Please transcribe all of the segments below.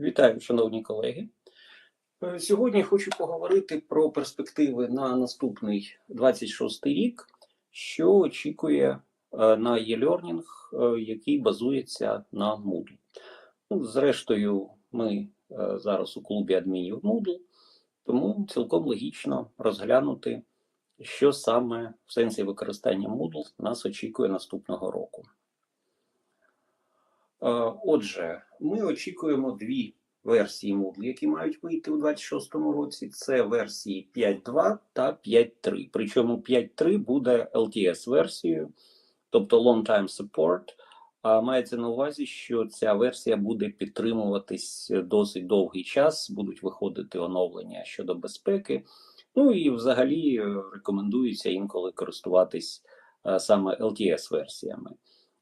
Вітаю, шановні колеги. Е, Сьогодні хочу поговорити про перспективи на наступний 26 рік, що очікує е, на e-learning, е, який базується на Moodle. Ну, зрештою, ми зараз у клубі адмінів Moodle, тому цілком логічно розглянути, що саме в сенсі використання Moodle нас очікує наступного року. Отже, ми очікуємо дві версії Moodle, які мають вийти у 2026 році. Це версії 5.2 та 5.3. Причому 5.3 буде LTS-версією, тобто Long Time Support. А мається на увазі, що ця версія буде підтримуватись досить довгий час, будуть виходити оновлення щодо безпеки. Ну і взагалі е, рекомендується інколи користуватись е, саме LTS-версіями.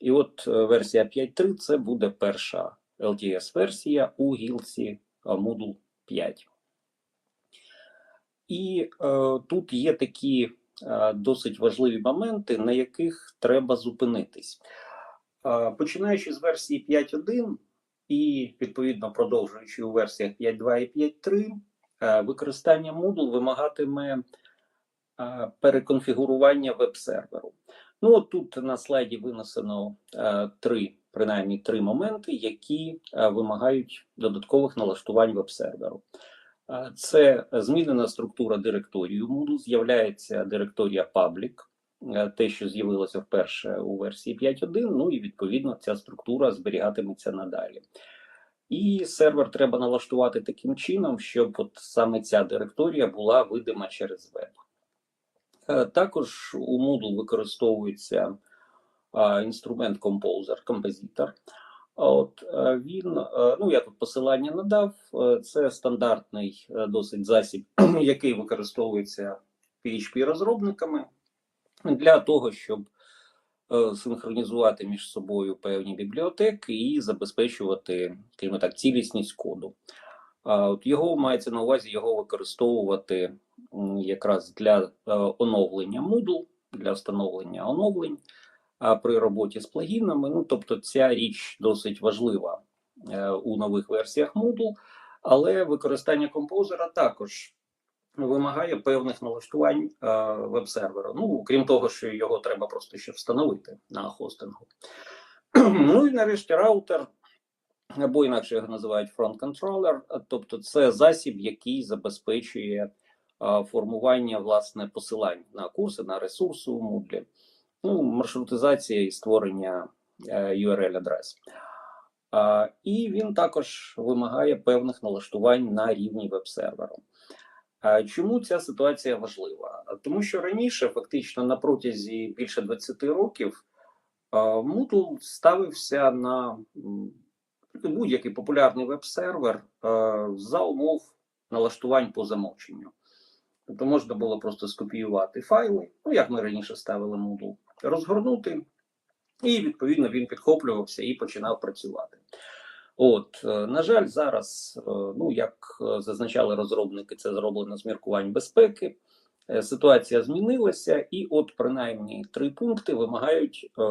І от е, версія 5.3 це буде перша LTS-версія у гілці е, Moodle 5. І е, тут є такі е, досить важливі моменти, на яких треба зупинитись. Е, починаючи з версії 5.1 і відповідно продовжуючи у версіях 5.2 і 5.3, е, використання Moodle вимагатиме е, переконфігурування веб-серверу. Ну, от тут на слайді винесено е, три, принаймні три моменти, які е, вимагають додаткових налаштувань веб-серверу. Е, Це змінена структура директорію Moodle, з'являється директорія Public, е, те, що з'явилося вперше у версії 5.1, ну і відповідно ця структура зберігатиметься надалі. І сервер треба налаштувати таким чином, щоб от саме ця директорія була видима через веб. Також у Moodle використовується інструмент Composer, композитор. От е, він, е, ну я тут посилання надав. е, Це стандартний е, досить засіб, який використовується PHP-розробниками для того, щоб е, синхронізувати між собою певні бібліотеки і забезпечувати, скажімо так, цілісність коду. От його мається на увазі його використовувати якраз для е, оновлення Moodle, для встановлення оновлень при роботі з плагінами. Ну, тобто, ця річ досить важлива е, у нових версіях Moodle, але використання композера також вимагає певних налаштувань е, веб-сервера. Ну, крім того, що його треба просто ще встановити на хостингу. Ну і нарешті раутер або інакше його називають фронт-контролер, тобто це засіб, який забезпечує формування власне посилань на курси, на ресурси у Moodle, ну, маршрутизація і створення е, URL-адрес. І він також вимагає певних налаштувань на рівні веб-серверу. Чому ця ситуація важлива? Тому що раніше, фактично, на протязі більше 20 років, Moodle ставився на будь-який популярний веб-сервер за умов налаштувань по замовченню. Тобто можна було просто скопіювати файли, ну як ми раніше ставили Moodle, розгорнути, і відповідно він підхоплювався і починав працювати. От, е, на жаль, зараз, е, ну як е, зазначали розробники, це зроблено з міркувань безпеки. Е, Ситуація змінилася, і от принаймні три пункти вимагають е,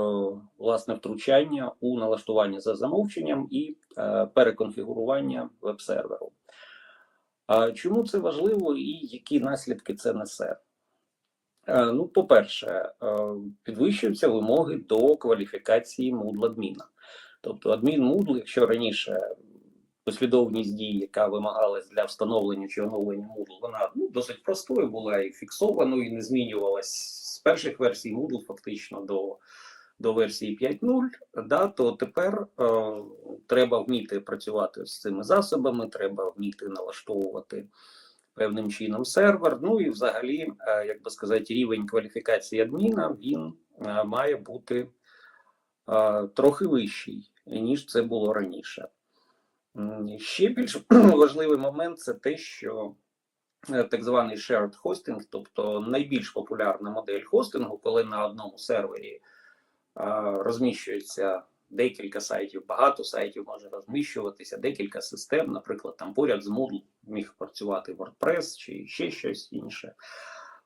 власне втручання у налаштування за замовченням і е, переконфігурування веб-серверу. А чому це важливо і які наслідки це несе? Е, ну, по-перше, е, підвищуються вимоги до кваліфікації Moodle адміна. Тобто адмін Moodle, якщо раніше послідовність дій, яка вимагалась для встановлення чи оновлення Moodle, вона ну, досить простою була і фіксованою, і не змінювалась з перших версій Moodle фактично до, до версії 5.0, да, то тепер е, треба вміти працювати з цими засобами, треба вміти налаштовувати певним чином сервер. Ну і взагалі, е, як би сказати, рівень кваліфікації адміна він е, має бути е, трохи вищий, ніж це було раніше. Ще більш важливий момент це те, що так званий shared hosting, тобто найбільш популярна модель хостингу, коли на одному сервері розміщується декілька сайтів, багато сайтів може розміщуватися, декілька систем, наприклад, там поряд з Moodle міг працювати WordPress чи ще щось інше.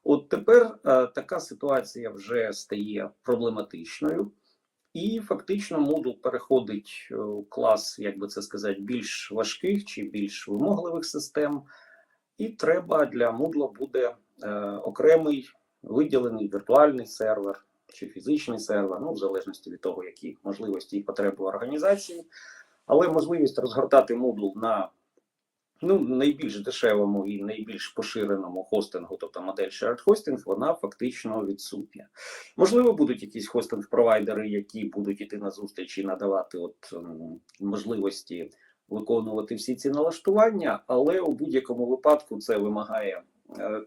От тепер е, така ситуація вже стає проблематичною І фактично Moodle переходить у клас, як би це сказати, більш важких чи більш вимогливих систем, і треба для Moodle буде е, окремий виділений віртуальний сервер чи фізичний сервер, ну в залежності від того, які можливості і потреби організації, але можливість розгортати Moodle на ну, найбільш дешевому і найбільш поширеному хостингу, тобто модель shared hosting, вона фактично відсутня. Можливо, будуть якісь хостинг-провайдери, які будуть іти на зустріч і надавати от можливості виконувати всі ці налаштування, але у будь-якому випадку це вимагає е,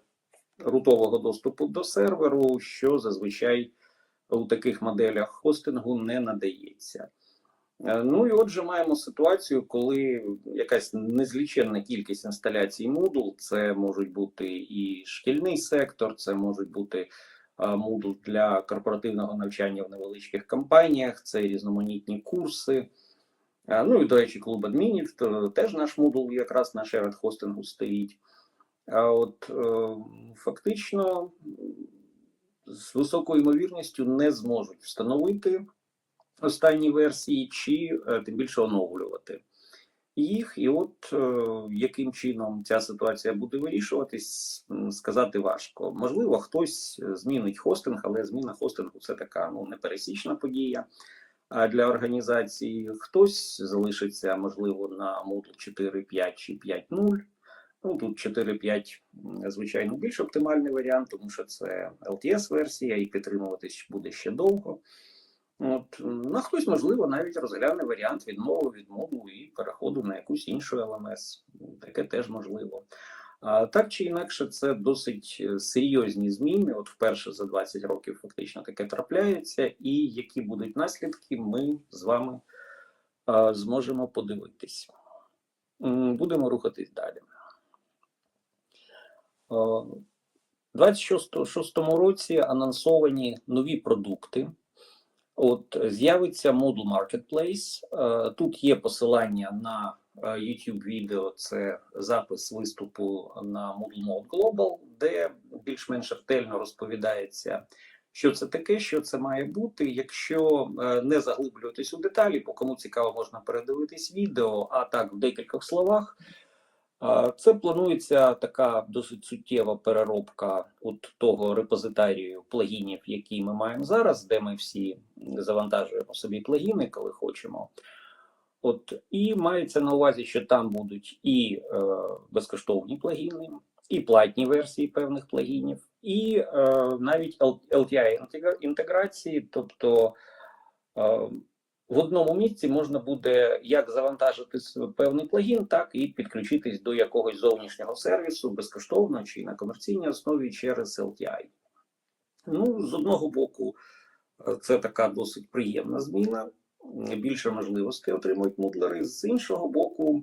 рутового доступу до серверу, що зазвичай у таких моделях хостингу не надається. Е, Ну і отже, маємо ситуацію, коли якась незліченна кількість інсталяцій Moodle, це можуть бути і шкільний сектор, це можуть бути а, Moodle для корпоративного навчання в невеличких компаніях, це різноманітні курси. Ну і, до речі, клуб адмінів, то теж наш Moodle якраз на shared хостингу стоїть. А от е, фактично з високою ймовірністю не зможуть встановити останні версії, чи е, тим більше оновлювати їх. І от е, яким чином ця ситуація буде вирішуватись, сказати важко. Можливо, хтось змінить хостинг, але зміна хостингу це така ну непересічна подія. А для організації хтось залишиться, можливо, на Moodle 4, 5 чи 5.0. Ну тут 4.5, м, звичайно, більш оптимальний варіант, тому що це LTS-версія і підтримуватись буде ще довго. От, ну, хтось, можливо, навіть розгляне варіант відмови від мову і переходу на якусь іншу LMS. Таке теж можливо. А, так чи інакше, це досить е, серйозні зміни. От вперше за 20 років фактично таке трапляється, і які будуть наслідки, ми з вами а, зможемо подивитись. Будемо рухатись далі. У 26 році анонсовані нові продукти. От з'явиться Moodle Marketplace. Е, Тут є посилання на е, YouTube відео, це запис виступу на Moodle Mode Global, де більш-менш ретельно розповідається, що це таке, що це має бути. Якщо е, не заглиблюватись у деталі, бо кому цікаво, можна передивитись відео, а так в декількох словах. Це планується така досить суттєва переробка от того репозитарію плагінів, які ми маємо зараз, де ми всі завантажуємо собі плагіни, коли хочемо. От і мається на увазі, що там будуть і е, безкоштовні плагіни, і платні версії певних плагінів, і е, навіть LTI інтеграції, тобто е, в одному місці можна буде як завантажити певний плагін, так і підключитись до якогось зовнішнього сервісу безкоштовно чи на комерційній основі через LTI. Ну, з одного боку, е, це така досить приємна зміна. Більше можливостей отримують мудлери. З іншого боку,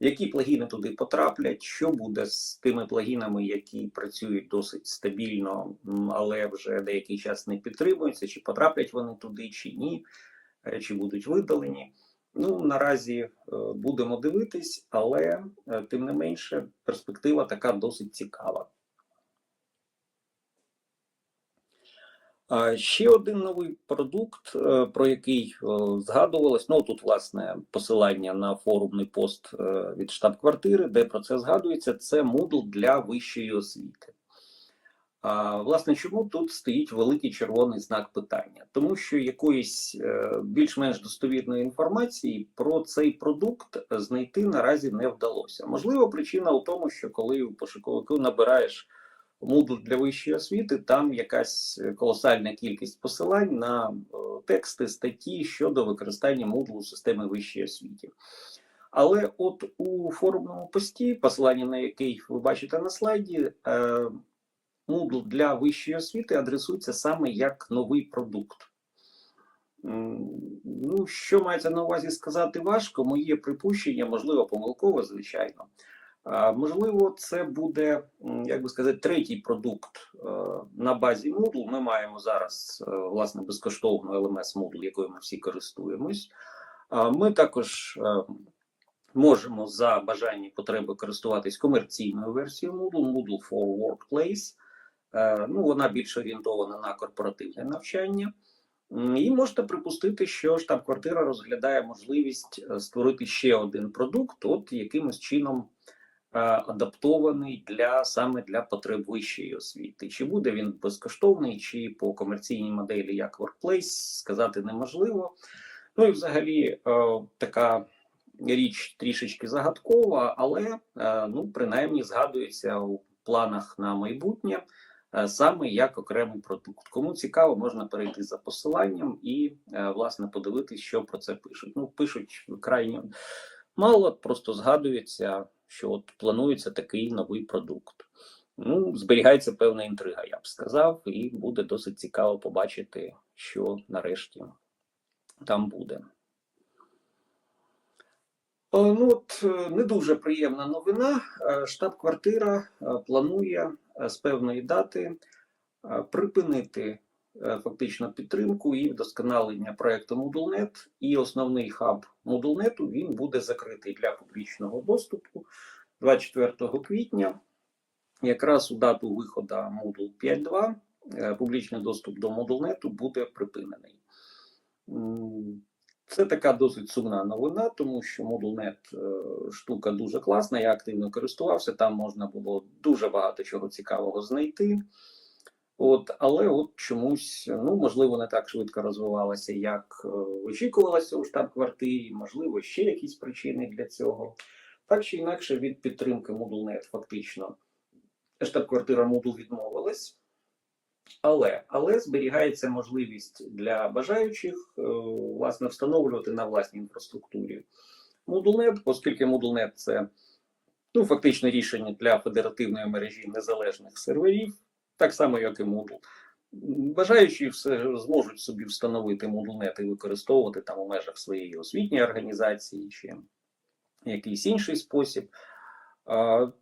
які плагіни туди потраплять, що буде з тими плагінами, які працюють досить стабільно, але вже деякий час не підтримуються, чи потраплять вони туди, чи ні чи будуть видалені. Ну, наразі е, будемо дивитись, але е, тим не менше перспектива така досить цікава. Ще один новий продукт, е, про який згадувалось. Ну тут власне посилання на форумний пост від штаб-квартири, де про це згадується. Це Moodle для вищої освіти. А, Власне, чому тут стоїть великий червоний знак питання? Тому що якоїсь е, більш-менш достовірної інформації про цей продукт знайти наразі не вдалося. Можливо, причина у тому, що коли у пошуковику набираєш Moodle для вищої освіти, там якась колосальна кількість посилань на е, тексти статті щодо використання Moodle у системи вищої освіти. Але от у форумному пості, посилання на який ви бачите на слайді, е, Moodle для вищої освіти адресується саме як новий продукт. Ну, що мається на увазі сказати важко, моє припущення, можливо, помилково, звичайно. Можливо, це буде, як би сказати, третій продукт е, на базі Moodle. Ми маємо зараз е, власне безкоштовну LMS Moodle, якою ми всі користуємось. Ми також е, можемо за бажанні потреби користуватись комерційною версією Moodle, Moodle for Workplace. Е, ну, вона більш орієнтована на корпоративне навчання. І можете припустити, що штаб-квартира розглядає можливість е, створити ще один продукт, от якимось чином е, адаптований для саме для потреб вищої освіти. Чи буде він безкоштовний, чи по комерційній моделі як Workplace, сказати неможливо. Ну і взагалі така річ трішечки загадкова, але ну принаймні згадується у планах на майбутнє саме як окремий продукт. Кому цікаво, можна перейти за посиланням і е, власне подивитись, що про це пишуть. Ну пишуть крайні мало, просто згадується, що от планується такий новий продукт. Ну, зберігається певна інтрига, я б сказав, і буде досить цікаво побачити, що нарешті там буде. О, Ну, е, не дуже приємна новина. Е, Штаб-квартира е, планує з певної дати припинити фактично підтримку і вдосконалення проекту MoodleNet. І основний хаб MoodleNet він буде закритий для публічного доступу 24 квітня. Якраз у дату виходу Moodle 5.2 е, публічний доступ до MoodleNet буде припинений. Це така досить сумна новина, тому що MoodleNet е, штука дуже класна. Я активно користувався. Там можна було дуже багато чого цікавого знайти. От, але от чомусь, ну можливо, не так швидко розвивалася, як е, очікувалося у штаб-квартирі, можливо, ще якісь причини для цього. Так чи інакше, від підтримки MoodleNet фактично штаб-квартира Moodle відмовилась. Але, але зберігається можливість для бажаючих е, власне встановлювати на власній інфраструктурі MoodleNet, оскільки MoodleNet – це ну, фактично рішення для федеративної мережі незалежних серверів, так само, як і Moodle. Бажаючі все зможуть собі встановити MoodleNet і використовувати там у межах своєї освітньої організації чи якийсь інший спосіб.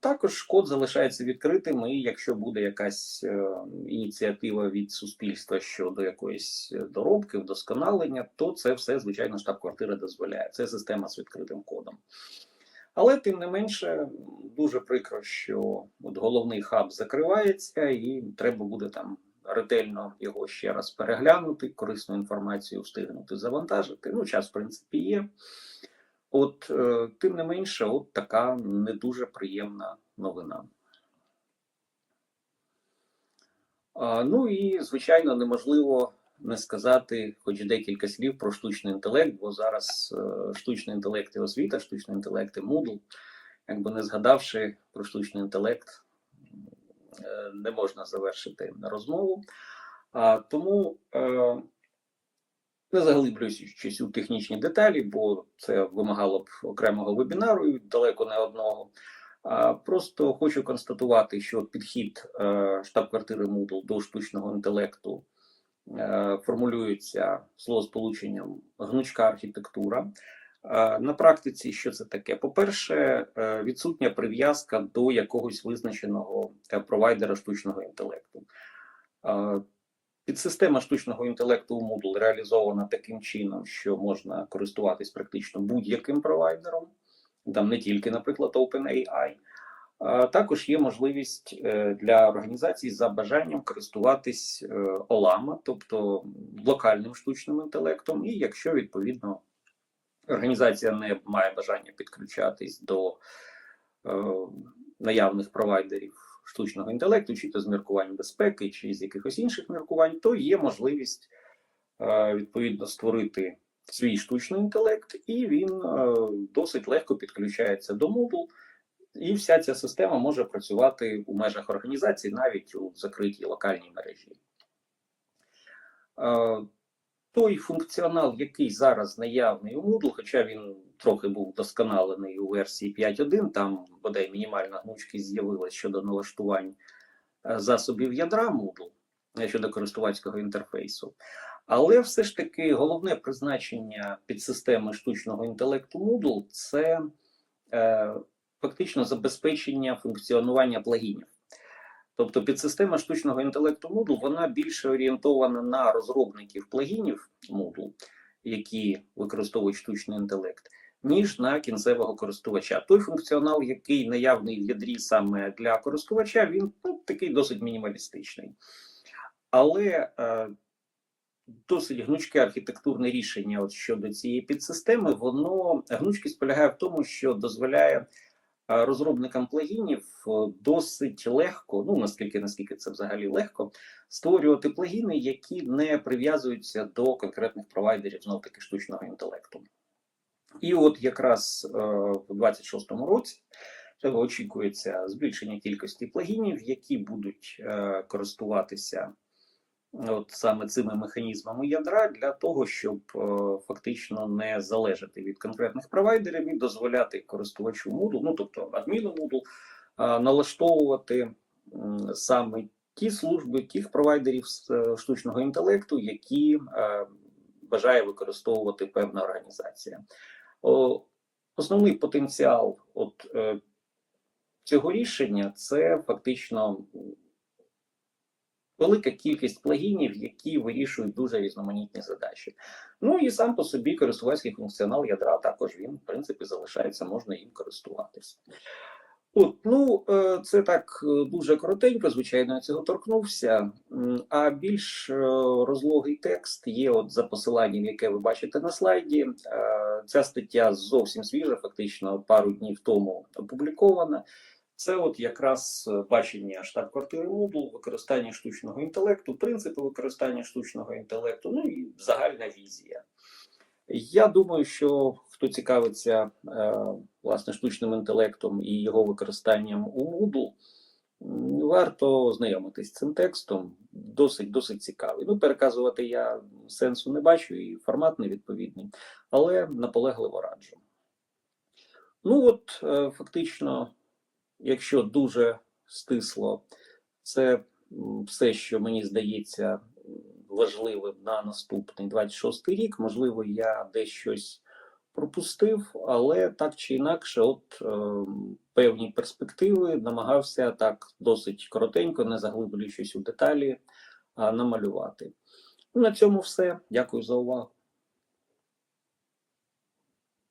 Також код залишається відкритим, і якщо буде якась е, ініціатива від суспільства щодо якоїсь е, доробки, вдосконалення, то це все, звичайно, штаб-квартира дозволяє. Це система з відкритим кодом. Але тим не менше, дуже прикро, що от головний хаб закривається, і треба буде там ретельно його ще раз переглянути, корисну інформацію встигнути завантажити. Ну, час, в принципі, є. От, е, тим не менше, от така не дуже приємна новина. Ну і, звичайно, неможливо не сказати хоч декілька слів про штучний інтелект, бо зараз е, штучний інтелект і освіта, штучний інтелект і Moodle, якби не згадавши про штучний інтелект, е, не можна завершити розмову. Тому не заглиблюючись у технічні деталі, бо це вимагало б окремого вебінару, і далеко не одного. А просто хочу констатувати, що підхід е, штаб-квартири Moodle до штучного інтелекту е, формулюється словосполученням гнучка архітектура. На практиці, що це таке? По-перше, е, відсутня прив'язка до якогось визначеного провайдера штучного інтелекту. Е, Підсистема штучного інтелекту у Moodle реалізована таким чином, що можна користуватись практично будь-яким провайдером, там не тільки, наприклад, OpenAI. Також є можливість е, для організацій за бажанням користуватись е, OLAMA, тобто локальним штучним інтелектом, і якщо відповідно організація не має бажання підключатись до е, наявних провайдерів штучного інтелекту, чи то з міркувань безпеки, чи з якихось інших міркувань, то є можливість е, відповідно створити свій штучний інтелект, і він е, досить легко підключається до Moodle, і вся ця система може працювати у межах організації, навіть у закритій локальній мережі. Е, той функціонал, який зараз наявний у Moodle, хоча він трохи був вдосконалений у версії 5.1, там бодай мінімальна гнучкість з'явилася щодо налаштувань е, засобів ядра Moodle е, щодо користувацького інтерфейсу. Але все ж таки головне призначення підсистеми штучного інтелекту Moodle це е, фактично забезпечення функціонування плагінів. Тобто підсистема штучного інтелекту Moodle вона більше орієнтована на розробників плагінів Moodle, які використовують штучний інтелект, ніж на кінцевого користувача. Той функціонал, який наявний в ядрі саме для користувача, він ну, такий досить мінімалістичний. Але е, досить гнучке архітектурне рішення от щодо цієї підсистеми. Воно гнучкість полягає в тому, що дозволяє розробникам плагінів е, досить легко, ну наскільки наскільки це взагалі легко, створювати плагіни, які не прив'язуються до конкретних провайдерів знов таки штучного інтелекту. І от якраз е, в 26-му році очікується збільшення кількості плагінів, які будуть е, користуватися от саме цими механізмами ядра для того, щоб е, фактично не залежати від конкретних провайдерів і дозволяти користувачу Moodle, ну тобто адміну Moodle, е, налаштовувати саме ті служби тих провайдерів е, штучного інтелекту, які е, бажає використовувати певна організація. Основний потенціал от е, цього рішення це фактично велика кількість плагінів, які вирішують дуже різноманітні задачі. Ну і сам по собі користувацький функціонал ядра також він, в принципі, залишається, можна їм користуватися. От, ну, е, це так е, дуже коротенько, звичайно, я цього торкнувся. А більш розлогий текст є от за посиланням, яке ви бачите на слайді. Ця стаття зовсім свіжа, фактично пару днів тому опублікована. Це от якраз е, бачення штаб-квартири Moodle, використання штучного інтелекту, принципи використання штучного інтелекту, ну і загальна візія. Я думаю, що хто цікавиться е, власне штучним інтелектом і його використанням у Moodle, варто ознайомитись з цим текстом. Досить досить цікавий. Ну, переказувати я сенсу не бачу, і формат невідповідний, але наполегливо раджу. Ну от, е, фактично, якщо дуже стисло, це все, що мені здається важливим на наступний 26 рік. Можливо, я десь щось пропустив, але так чи інакше, от е, певні перспективи намагався так досить коротенько, не заглиблюючись у деталі, а, намалювати. Ну, на цьому все. Дякую за увагу.